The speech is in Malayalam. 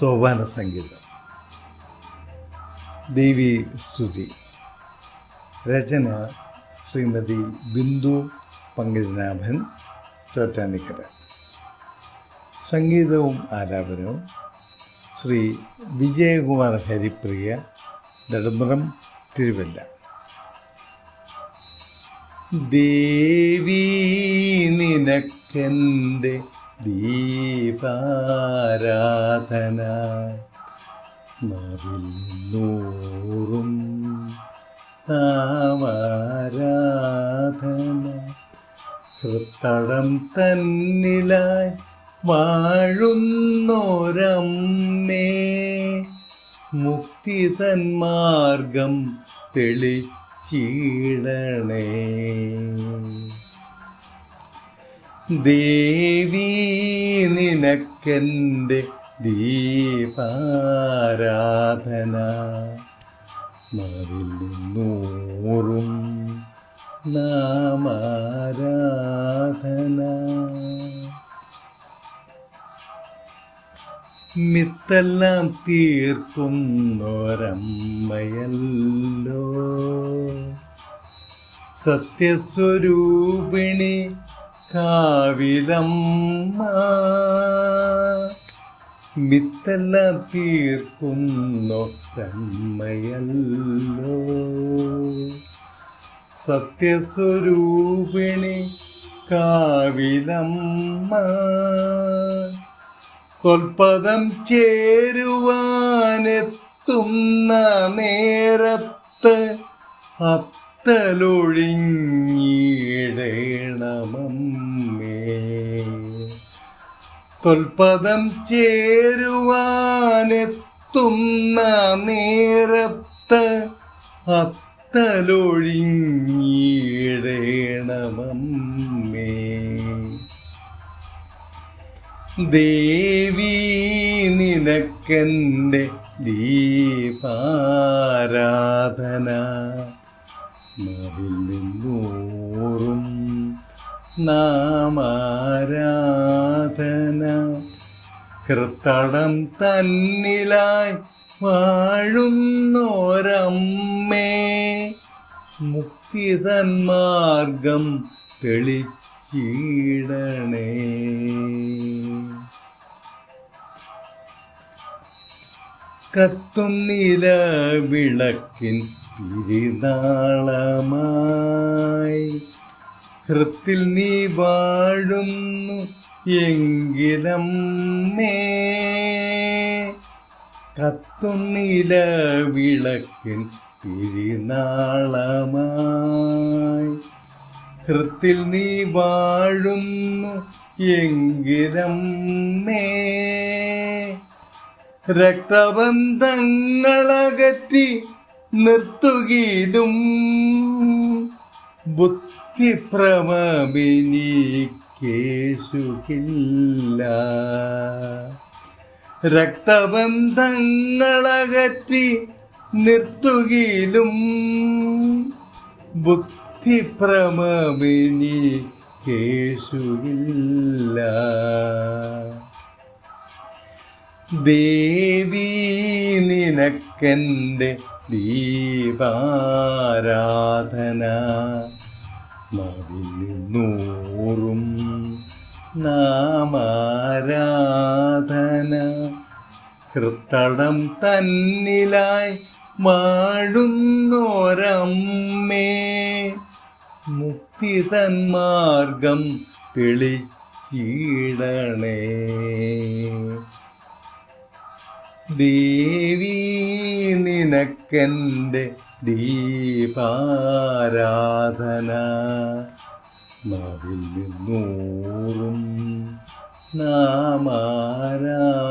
സോപാന സംഗീതം. ദേവി സ്തുതി. രചന ശ്രീമതി ബിന്ദു പങ്കജനാഭൻ ചോറ്റാനിക്കര സംഗീതവും ആലാപനവും ശ്രീ വിജയകുമാർ ഹരിപ്രിയ നെടുമ്പ്രം തിരുവല്ല. ദേവി നിനക്കെന്റെ ദീപാരാധന നാവിൽ നൂറും താമാരാധന കൃത്തടം തന്നിലായി വാഴുന്നോരമ്മേ. മുക്തി തന്മാർഗം തെളിച്ചിടണേ. ദേവി നിനക്കെന്റെ ദീപാരാധന. നൂറും നാമാരാധന. മിത്തെല്ലാം തീർക്കുന്നൊരമ്മയല്ലോ. സത്യസ്വരൂപിണി കാവിലമ്മ. മിത്തെല്ലാം തീർക്കുന്നൊരമ്മയല്ലോ സത്യസ്വരൂപിണി കാവിലമ്മ. കൊൽപദം ചേരുവാനെത്തുന്ന നേരത്ത് അത്തലൊഴിഞ്ഞിടേണമമ്മേ കൊൽപദം ചേരുവാനെത്തുന്ന നേരത്ത് അത്തലൊഴിഞ്ഞിടേണമമ്മേ. ദേവി നിനക്കെന്റെ ദീപാരാധന. നവിൽ നിന്നൂറും നാമാരാധന. ഹൃത്തടം തന്നിലായി വാഴുന്നോരമ്മേ. മുക്തി തന്മാർഗം തെളിച്ചിടണേ. കത്തും നില വിളക്കിൻ തിരുനാളമായി ഹൃത്തിൽ നീ വാഴുന്നു എങ്കിലും മേ. കത്തുന്നില വിളക്കിൽ തിരിനാളമായി. ഹൃത്തിൽ നീ വാഴുന്നു എങ്കിലും മേ. രക്തബന്ധങ്ങളകറ്റി നിർത്തുകയിലും ബുദ്ധിപ്രമമിനിക്കേശുകില്ല രക്തബന്ധങ്ങളകറ്റി നിർത്തുകയിലും ബുദ്ധിപ്രമമിനി കേശുകില്ല ദേവി നിനക്കെന്റെ ദീപാരാധന. മതിൽ നൂറും നാമാരാധന. ഹൃത്തടം തന്നിലായി മാഴുന്നോരമ്മേ മുക്തി തന്മാർഗം തെളിച്ചിടണേ. ദേവി നിനക്കെന്റെ ദീപാരാധന. നാവിൽ നിന്നൂറും നാമാരാധന